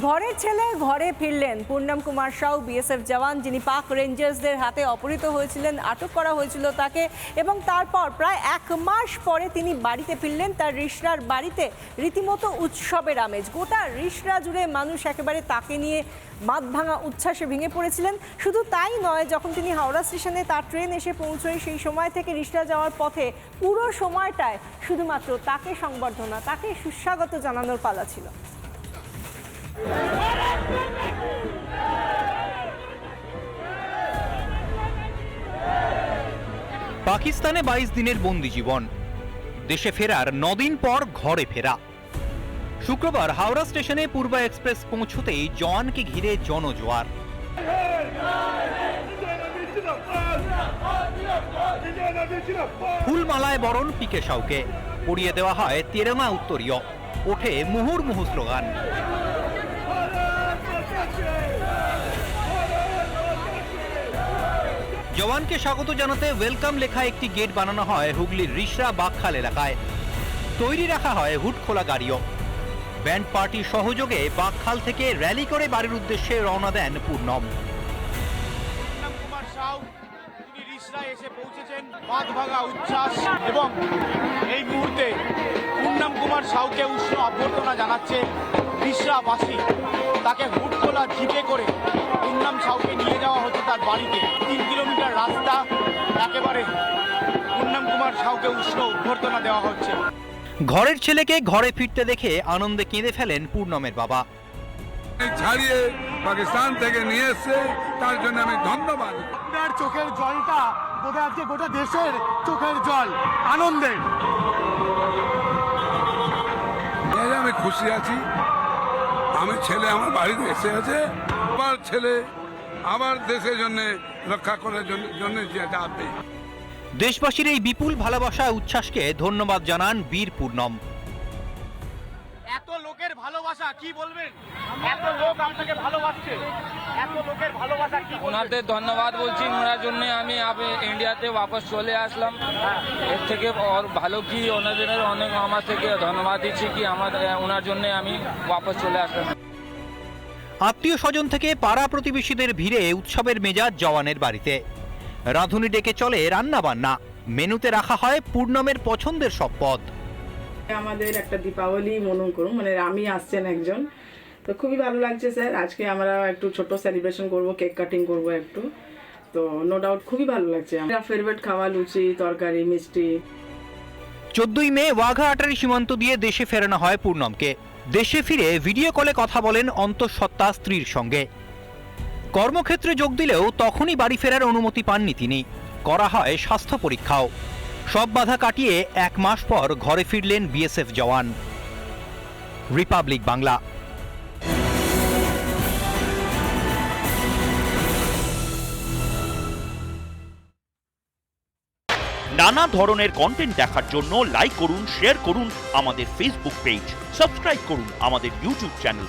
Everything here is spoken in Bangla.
ঘরের ছেলে, ঘরে ফিরলেন। পূর্ণম কুমার সাউ বিএসএফ জওয়ান, যিনি পাক রেঞ্জার্সদের হাতে অপহৃত হয়েছিলেন, আটক করা হয়েছিল তাকে এবং তারপর প্রায় এক মাস পরে তিনি বাড়িতে ফিরলেন তার রিসরার বাড়িতে। রীতিমতো উৎসবের আমেজ। গোটা রিসরা জুড়ে মানুষ একেবারে তাকে নিয়ে বাঁধ ভাঙা উচ্ছ্বাসে ভেঙে পড়েছিলেন। শুধু তাই নয়, যখন তিনি হাওড়া স্টেশনে তার ট্রেন এসে পৌঁছয়, সেই সময় থেকে রিসরা যাওয়ার পথে পুরো সময়টায় শুধুমাত্র তাকে সংবর্ধনা, তাকে সুস্বাগত জানানোর পালা ছিল। পাকিস্তানে বাইশ দিনের বন্দি জীবন। দেশে ফেরার নদিন পর ঘরে ফেরা। শুক্রবার হাওড়া স্টেশনে পূর্বা এক্সপ্রেস পৌঁছতেই জওয়ানকে ঘিরে জনজোয়ার। ফুলমালায় বরণ পিকে সাউকে পরিয়ে দেওয়া হয় তেরেঙা উত্তরীয়। ওঠে মুহুর্মুহু স্লোগান। জওয়ানকে স্বাগত জানাতে ওয়েলকাম লেখা একটি গেট বানানো হয় হুগলির রিসরা বাগখাল এলাকায়। তৈরি রাখা হয় হুট খোলা গাড়িও। ব্যান্ড পার্টির সহযোগে বাগখাল থেকে র্যালি করে বাড়ির উদ্দেশ্যে রওনা দেন পূর্ণম। কুমার সাউ, তিনি রিসরায় এসে পৌঁছেছেন বাঁধ ভাঙা উচ্ছ্বাস এবং এই মুহূর্তে পূর্ণম কুমার সাউকে উষ্ণ অভ্যর্থনা জানাচ্ছে রিসরাবাসী। তাকে হুটখোলা জিপে করে পূর্ণম সাউকে নিয়ে যাওয়া হচ্ছে তার বাড়িতে। অভ্যর্থনা দেওয়া হচ্ছে। ঘরের ছেলেকে ঘরে ফিরতে দেখে আনন্দে কেঁদে ফেলেন পূর্ণমের বাবা। ছাড়িয়ে পাকিস্তান থেকে নিয়ে এসছে তার জন্য আমি ধন্যবাদ। আপনার চোখের জলটা বোধ আজকে গোটা দেশের চোখের জল আনন্দের। আমি খুশি আছি। আমি ছেলে আমার বাড়িতে এসে আছে আবার ছেলে আবার দেশের জন্য রক্ষা করার জন্য জন্য যেটা আসবে দেশবাসীর এই বিপুল ভালোবাসা উচ্ছ্বাসকে ধন্যবাদ জানান বীর পূর্ণম এত লোকের ভালোবাসা কি বলবেন? এত লোক আপনাকে ভালোবাসছে। এত লোকের ভালোবাসা কি ওনাদের ধন্যবাদ বলছি। ওনার জন্য আমি আবে ইন্ডিয়াতে বাপস চলে আসলাম। এর থেকে ওর ভালো কি? ওনাদের অনেক আমার থেকে ধন্যবাদ দিচ্ছি কি আমার ওনার জন্য আমি বাপস চলে আসলাম। আত্মীয় স্বজন থেকে পাড়া প্রতিবেশীদের ভিড়ে উৎসবের মেজাজ জওয়ানের বাড়িতে। রাঁধুনি ডেকে চলে রান্না বান্না মেনুতে রাখা হয় পূর্ণমের পছন্দের সব পদ। আমাদের একটা দীপাবলি মনে করুন মানে আমি আসছেন একজন। তো খুবই ভালো লাগছে স্যার আজকে আমরা একটু ছোট সেলিব্রেশন করব কেক কাটিং করব একটু। তো নো ডাউট খুবই ভালো লাগছে আমার ফেভারিট খাওয়া লুচি তরকারি মিষ্টি। চোদ্দই মে ওয়াঘা আটারি সীমান্ত দিয়ে দেশে ফেরানো হয় পূর্ণমকে। দেশে ফিরে ভিডিও কলে কথা বলেন অন্তঃসত্ত্বা স্ত্রীর সঙ্গে। কর্মক্ষেত্রে যোগ দিলেও তখনই বাড়ি ফেরার অনুমতি পাননি তিনি। করা হয় স্বাস্থ্য পরীক্ষাও। সব বাধা কাটিয়ে এক মাস পর ঘরে ফিরলেন বিএসএফ জওয়ান। রিপাবলিক বাংলা। নানা ধরনের কন্টেন্ট দেখার জন্য লাইক করুন শেয়ার করুন আমাদের ফেসবুক পেজ সাবস্ক্রাইব করুন আমাদের ইউটিউব চ্যানেল